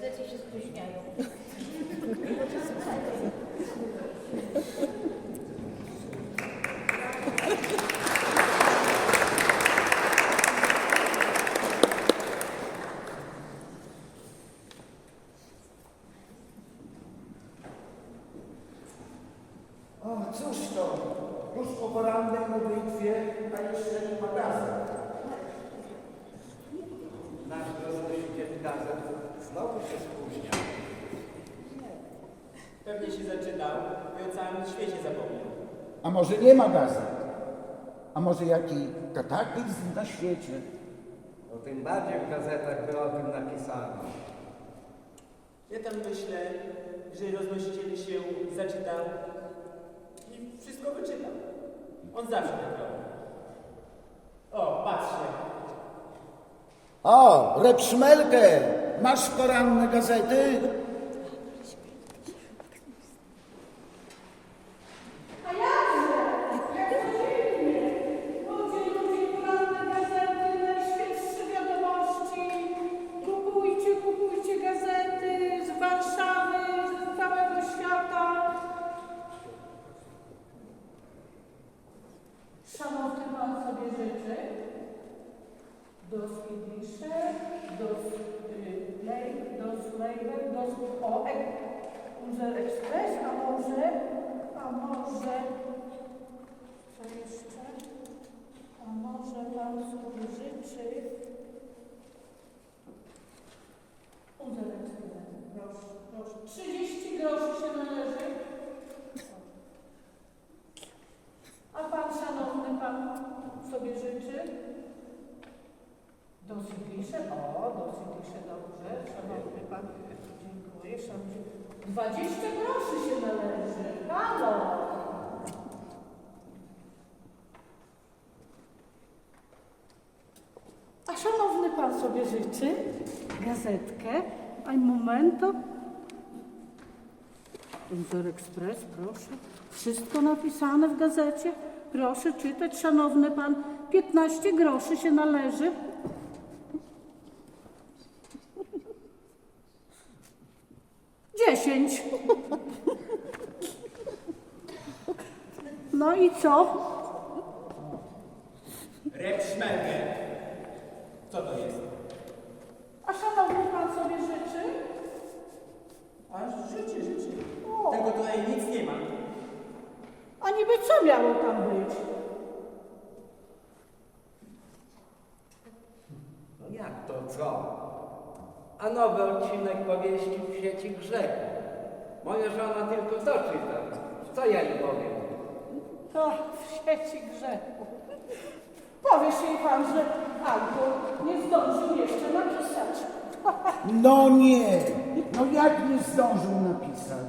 Gazety się spóźniają. O, cóż to? Już po porannej modlitwie, a jeszcze nie ma gazet. Nasz gazet znowu się spóźnia. Pewnie się zaczynał i o całym świecie zapomniał. A może nie ma gazet? A może jaki kataklizm na świecie? No tym bardziej w gazetach było o tym napisano. Ja tam myślę, że roznosiciel się zaczytał i wszystko wyczytał. On zawsze tak robi. O, patrzcie. O, Repszmelkę! Masz poranne gazety? A jakże? Jak codziennie. Ludzie, ludzie, poranne gazety, najświeższe wiadomości. Kupujcie, kupujcie gazety z Warszawy, z całego świata. Szanowny Pan sobie życzy? dos Idrisze, dos y, Lej, dos Lejber, dos o, ek, Uzer Express, a może, a może, co jeszcze? A może Pan sobie życzy Uzer Express, proszę, proszę, 30 groszy się należy. A Pan, Szanowny Pan, sobie życzy? Dosyć pisze, o, dosyć pisze dobrze, szanowny pan, dziękuję, szanowny. 20 groszy się należy, halo! A szanowny pan sobie życzy gazetkę, a momento. Inter Express, proszę. Wszystko napisane w gazecie. Proszę czytać, szanowny pan. 15 groszy się należy. Dziesięć. No i co? Rep Szmelkę. Co to jest? A szanowny pan sobie życzy? A życie, życie. O. Tego tutaj nic nie ma. A niby co miało tam być? No jak to co? A nowy odcinek powieści w sieci grzechu. Moja żona tylko to czyta. Co ja jej powiem? To w sieci grzechu. Powiesz jej pan, że autor nie zdążył jeszcze napisać. No nie, no jak nie zdążył napisać?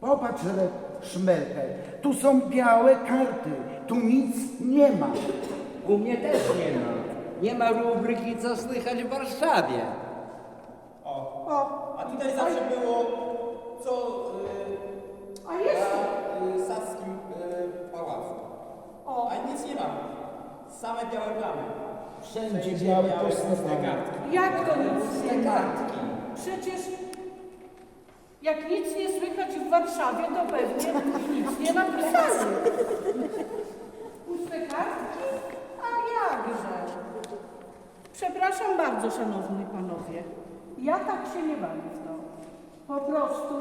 Popatrz, Repszmelkę, tu są białe karty, tu nic nie ma. U mnie też nie ma. Nie ma rubryki, co słychać w Warszawie. O. O, A tutaj zawsze było, co a yy, jest. na yy, Saskim yy, pałacu. O, A nic nie ma. Same białe plamy. Wszędzie białe kartki. jak to nic nie ma? kartki. Przecież jak nic nie słychać w Warszawie, to pewnie nic nie napisali. Puste kartki? A jakże? Przepraszam bardzo, szanowni panowie. Ja tak się nie bawię. Po prostu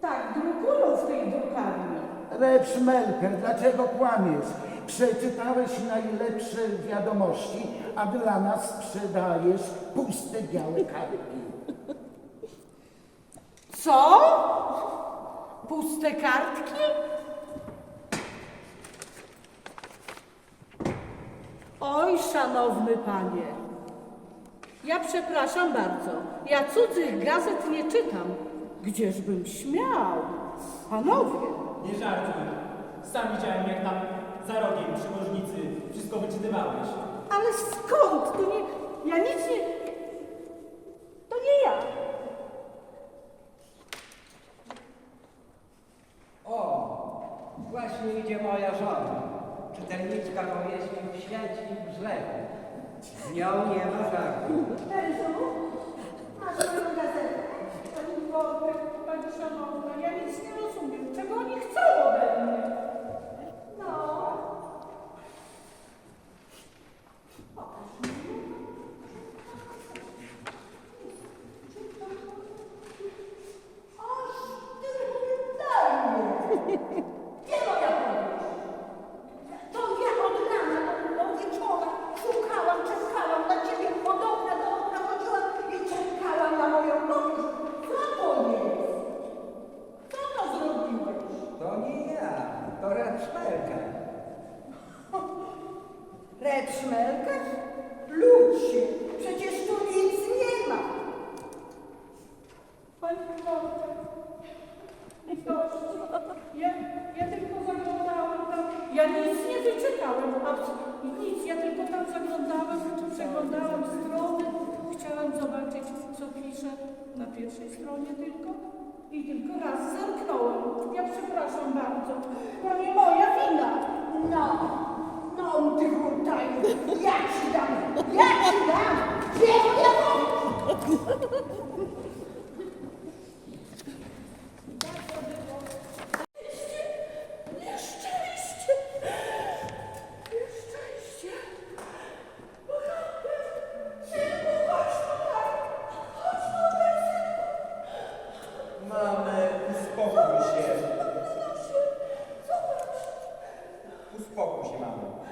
tak drukują w tej drukarni. Repszmelkę, dlaczego kłamiesz? Przeczytałeś najlepsze wiadomości, a dla nas sprzedajesz puste białe kartki. Co? Puste kartki? Oj, szanowny panie, ja przepraszam bardzo, ja cudzych gazet nie czytam. Gdzieżbym śmiał? Panowie! Nie żartuj. Sam widziałem, jak tam za rogiem przy wszystko wyczytywałeś. Ale skąd? To nie... Ja nic nie... To nie ja. O, właśnie idzie moja żona, czytelniczka powieści w świecie i w. Z nią nie ma żartu. Terezu, masz moją gazetę. Pani Bogę, pani Szanowna, ja nic nie rozumiem. Czego oni chcą ode mnie? pierwszej stronie tylko i tylko raz zamknąłem. Ja przepraszam bardzo, to nie moja wina. No, no ty hultaju, ja ci dam, ja ci dam, wiem, ja mam. Uspokój się, mamo.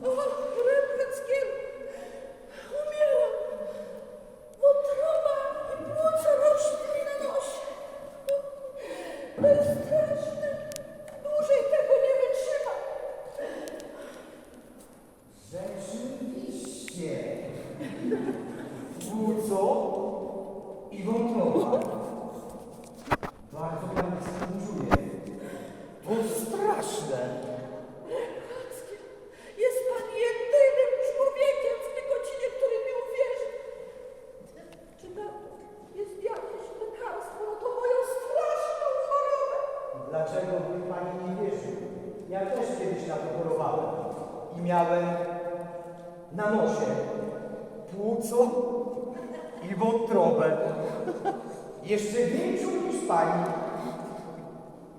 Woo-hoo.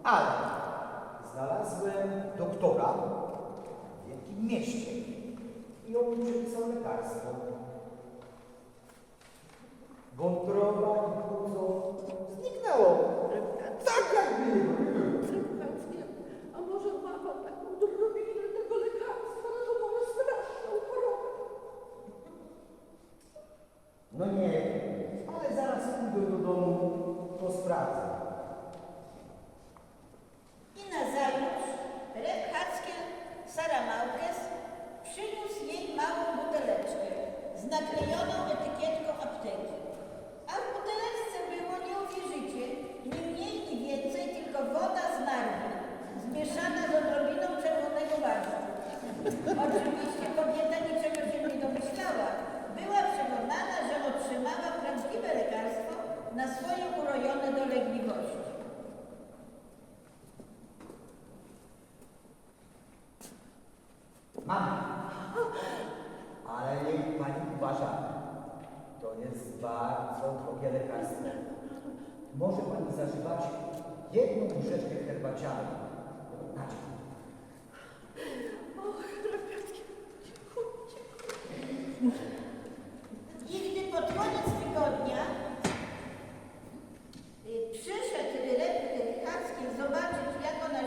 Ale znalazłem doktora w wielkim mieście i on mi przepisał lekarstwo. Wątroba i płuco zniknęło. Tak nie było. A może ma pan taką dobrowinę tego lekarstwa na tą moją straszną chorobę? No nie, ale zaraz pójdę do domu, to sprawdzę. I nazajutrz Rep Hackiel Sara Małkes przyniósł jej małą buteleczkę z naklejoną etykietką apteki. A w buteleczce było, nie uwierzycie, nie mniej ni więcej, tylko woda z narwy, zmieszana z odrobiną czerwonego barszczu. Oczywiście kobieta niczego się nie domyślała. Była przekonana, że otrzymała prawdziwe lekarstwo na swoje urojone dolegliwości. Mam. Ale niech pani uważa, to jest bardzo drogie lekarstwo. Zażywać jedną łyżeczkę herbacianu. Na dzień. I gdy pod koniec tygodnia y, przyszedł Rep Hackiel zobaczyć, jak, ona,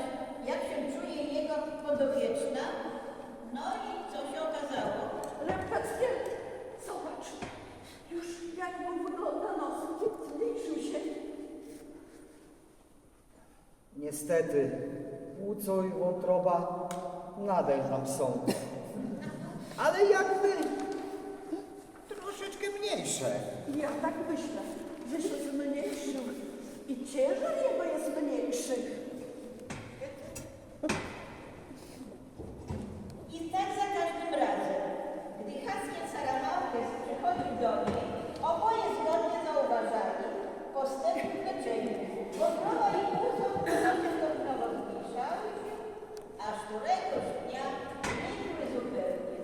jak się czuje jego podopieczna, no i co się okazało? Lepackie, zobacz, już jak mu wygląda nos, zmniejszył się. Niestety, płuco i wątroba nadal tam są. Ale jakby troszeczkę mniejsze. Ja tak myślę, że się zmniejszył i ciężar jego jest mniejszy. I tak za każdym razem, gdy Haskiel Saramałkes przychodził do niej, oboje zgodnie zauważali postępy w leczeniu. Wątroba i płuco się stopniowo zmniejszały się, aż któregoś dnia znikły zupełnie.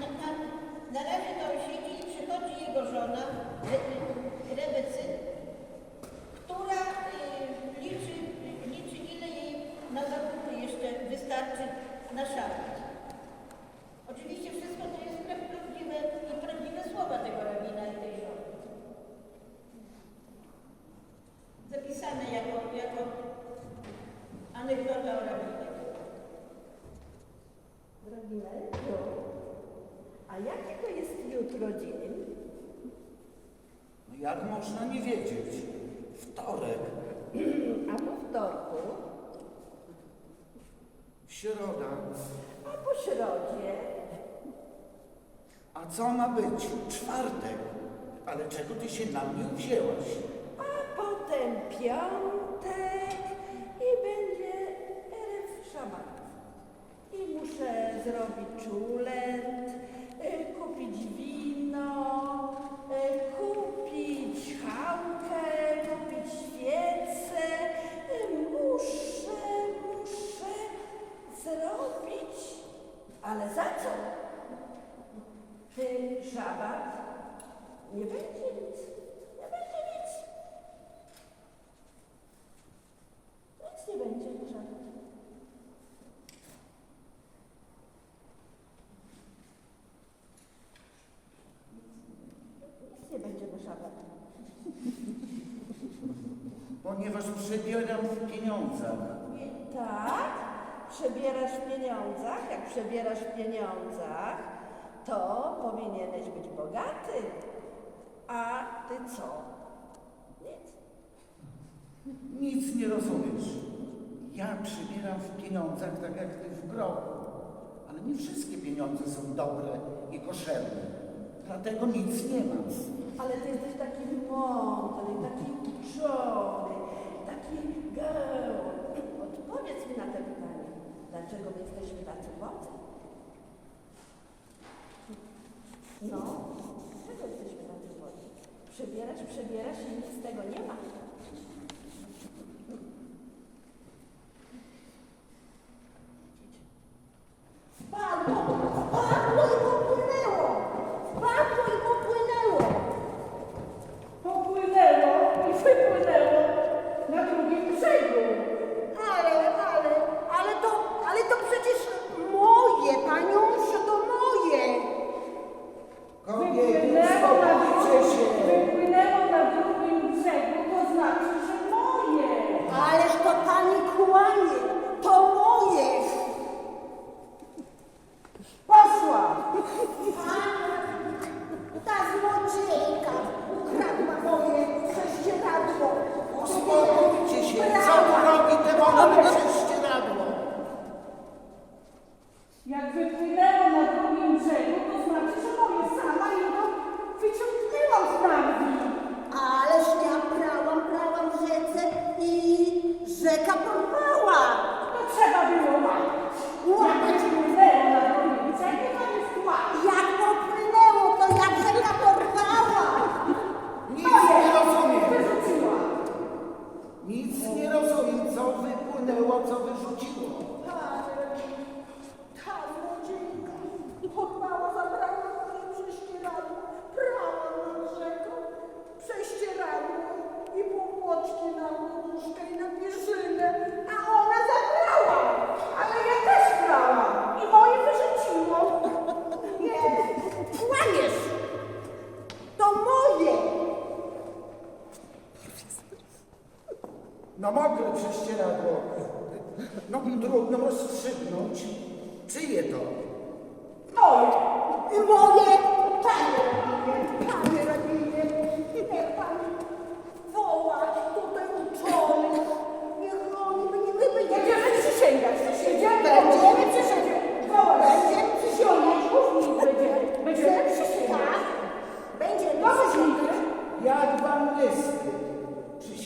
Na, na, na razie to siedzi i przychodzi jego żona, Re- Rebecy, która y, liczy, liczy, ile jej na zakupy jeszcze wystarczy na szafę. Oczywiście wszystko to jest pra- prawdziwe i prawdziwe słowa tego rabina i tej żony. Zapisane jako, jako anegdota o rabinie. Drobineczko, a jakie to jest jutro dzień? No jak można nie wiedzieć? Wtorek, A po wtorku, środa. a po środzie, A co ma być? Czwartek. Ale czego ty się na mnie wzięłaś? a potem piątek i będzie Erew Szabat. I muszę zrobić czulent, y, kupić wino, y, kupić chałkę, kupić świece. Y, Muszę, muszę zrobić. Ale za co? W ten szabat nie będzie nic. Nie będzie nic. Nic nie będzie w szabat. Nic nie będzie w szabat. Ponieważ przebieram w pieniądzach. Tak, przebierasz w pieniądzach. Jak przebierasz w pieniądzach, to powinieneś być bogaty. A ty co? Nic. Nic nie rozumiesz. Ja przybieram w pieniądzach tak jak ty w grochu. Ale nie wszystkie pieniądze są dobre i koszerne. Dlatego nic nie mam. Ale ty jesteś taki mądry, taki uczony, Girl, odpowiedz mi na te pytanie. Dlaczego my jesteśmy tacy bocy? No, dlaczego jesteśmy tacy bocy? Przebierasz, przebierasz i nic z tego nie ma.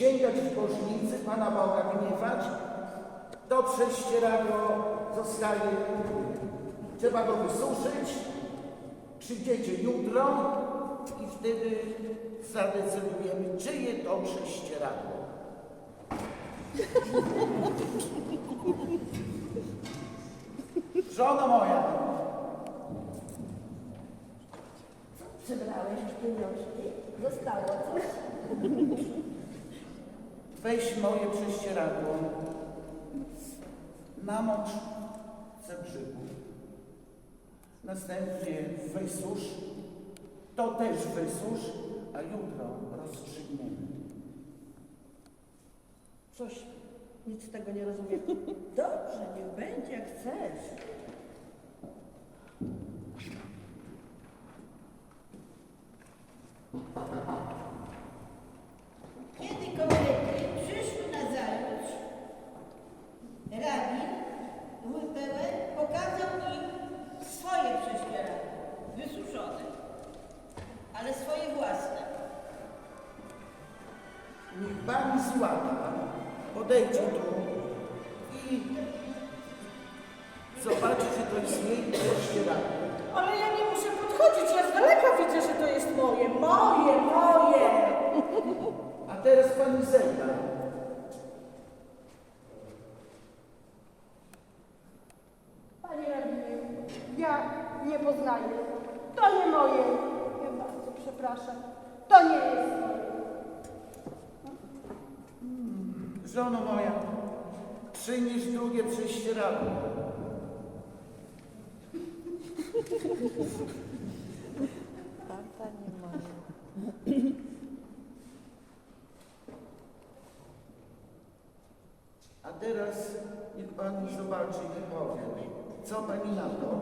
sięgać w bożnicy Pana Boga gniewać, to prześcieradło zostaje Trzeba go wysuszyć, przyjdziecie jutro i wtedy zadecydujemy, czyje to prześcieradło. Żono moja, Przybrałeś pieniążki? Zostało coś? weź moje prześcieradło, namocz ze brzegu. Następnie wysusz, to też wysusz, a jutro rozstrzygniemy. Coś, nic tego nie rozumiem. Dobrze, niech będzie jak chcesz. przynieś drugie prześcieradło. Pan. A teraz niech pan zobaczy i powie, co pani na to?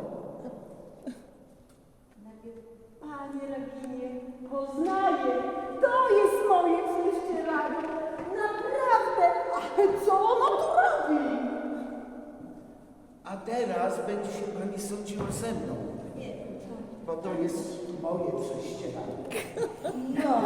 Panie Rabinie, poznaję Co ona tu robi? A teraz będzie się pani sądziła ze mną. Bo to jest moje prześcieradło. No.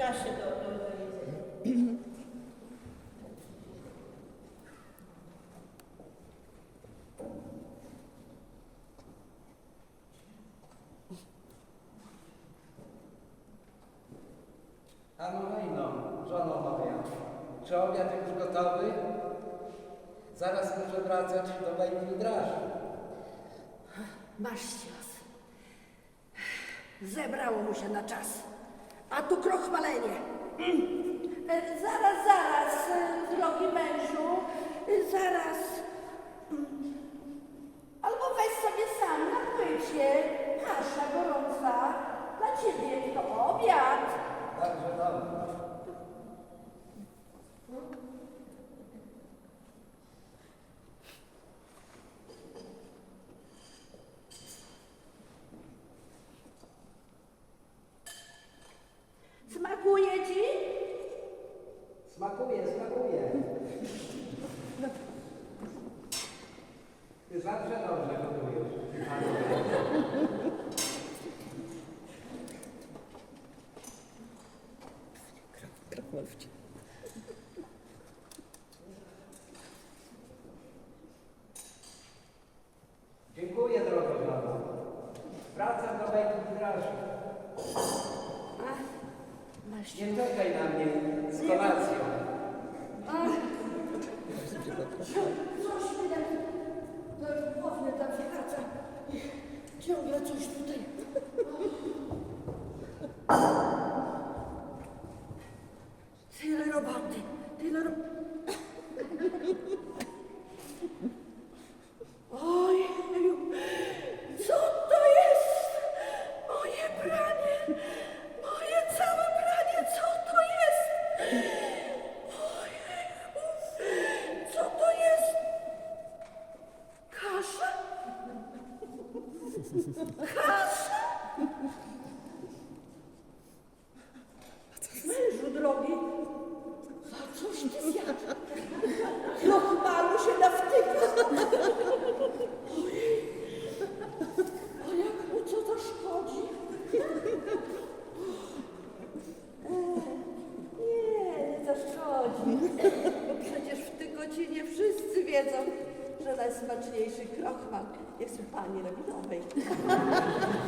kaszę do, do, do jedzenia. Anonino, żono czy obiad już gotowy? Zaraz muszę wracać do Bejmi Draży. Masz cios. Zebrało mu się na czas a tu krochmalenie. Mm. E, zaraz, zaraz, e, drogi mężu, e, zaraz também.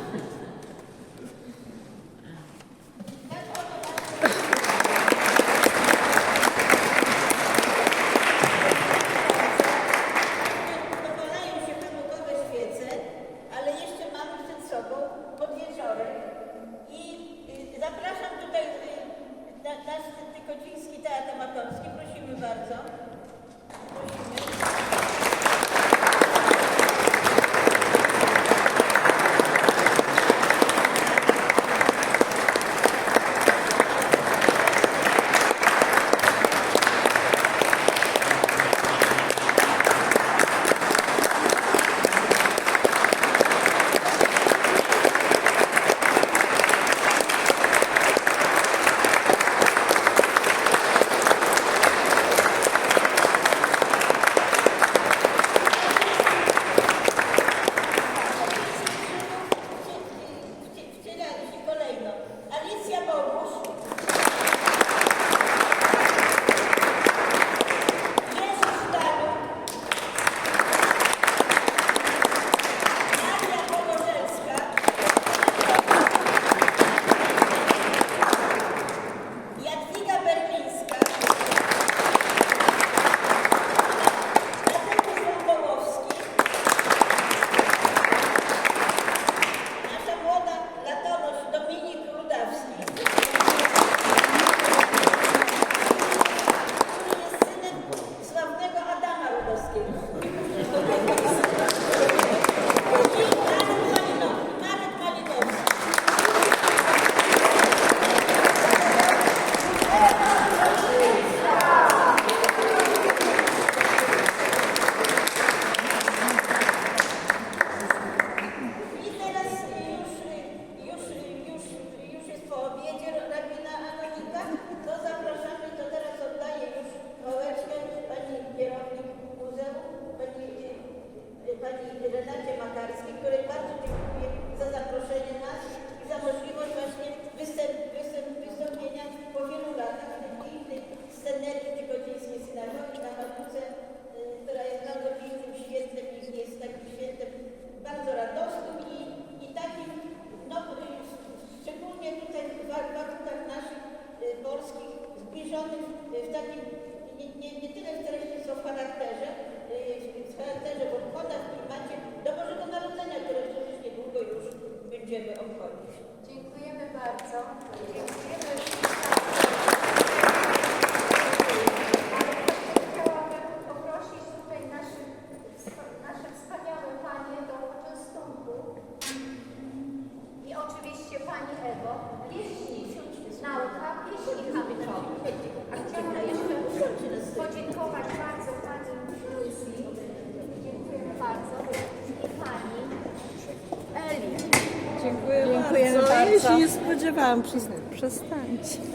przez, przestańcie.